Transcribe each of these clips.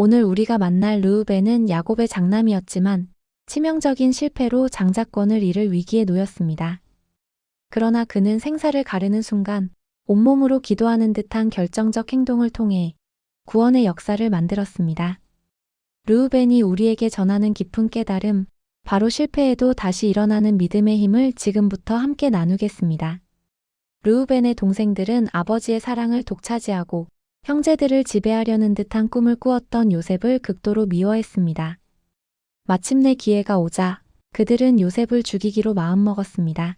오늘 우리가 만날 르우벤은 야곱의 장남이었지만 치명적인 실패로 장자권을 잃을 위기에 놓였습니다. 그러나 그는 생사를 가르는 순간 온몸으로 기도하는 듯한 결정적 행동을 통해 구원의 역사를 만들었습니다. 르우벤이 우리에게 전하는 깊은 깨달음, 바로 실패에도 다시 일어나는 믿음의 힘을 지금부터 함께 나누겠습니다. 르우벤의 동생들은 아버지의 사랑을 독차지하고 형제들을 지배하려는 듯한 꿈을 꾸었던 요셉을 극도로 미워했습니다. 마침내 기회가 오자 그들은 요셉을 죽이기로 마음먹었습니다.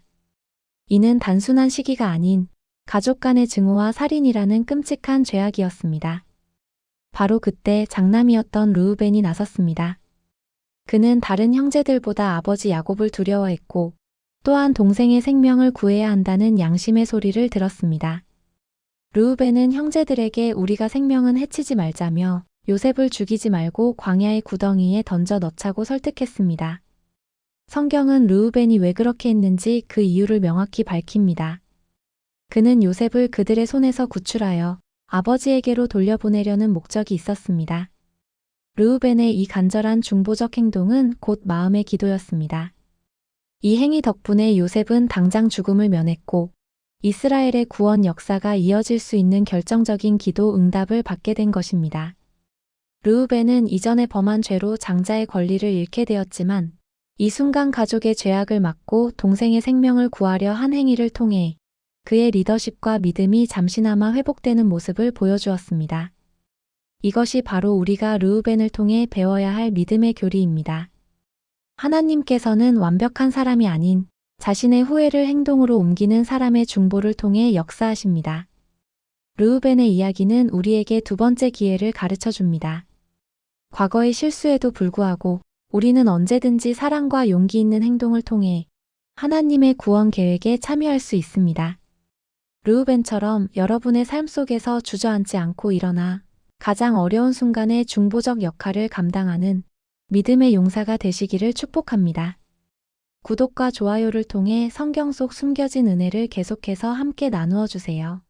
이는 단순한 시기가 아닌 가족 간의 증오와 살인이라는 끔찍한 죄악이었습니다. 바로 그때 장남이었던 르우벤이 나섰습니다. 그는 다른 형제들보다 아버지 야곱을 두려워했고 또한 동생의 생명을 구해야 한다는 양심의 소리를 들었습니다. 르우벤은 형제들에게 우리가 생명은 해치지 말자며 요셉을 죽이지 말고 광야의 구덩이에 던져 넣자고 설득했습니다. 성경은 르우벤이 왜 그렇게 했는지 그 이유를 명확히 밝힙니다. 그는 요셉을 그들의 손에서 구출하여 아버지에게로 돌려보내려는 목적이 있었습니다. 르우벤의 이 간절한 중보적 행동은 곧 마음의 기도였습니다. 이 행위 덕분에 요셉은 당장 죽음을 면했고 이스라엘의 구원 역사가 이어질 수 있는 결정적인 기도 응답을 받게 된 것입니다. 르우벤은 이전에 범한 죄로 장자의 권리를 잃게 되었지만 이 순간 가족의 죄악을 막고 동생의 생명을 구하려 한 행위를 통해 그의 리더십과 믿음이 잠시나마 회복되는 모습을 보여주었습니다. 이것이 바로 우리가 르우벤을 통해 배워야 할 믿음의 교리입니다. 하나님께서는 완벽한 사람이 아닌 자신의 후회를 행동으로 옮기는 사람의 중보를 통해 역사하십니다. 르우벤의 이야기는 우리에게 두 번째 기회를 가르쳐 줍니다. 과거의 실수에도 불구하고 우리는 언제든지 사랑과 용기 있는 행동을 통해 하나님의 구원 계획에 참여할 수 있습니다. 르우벤처럼 여러분의 삶 속에서 주저앉지 않고 일어나 가장 어려운 순간에 중보적 역할을 감당하는 믿음의 용사가 되시기를 축복합니다. 구독과 좋아요를 통해 성경 속 숨겨진 은혜를 계속해서 함께 나누어 주세요.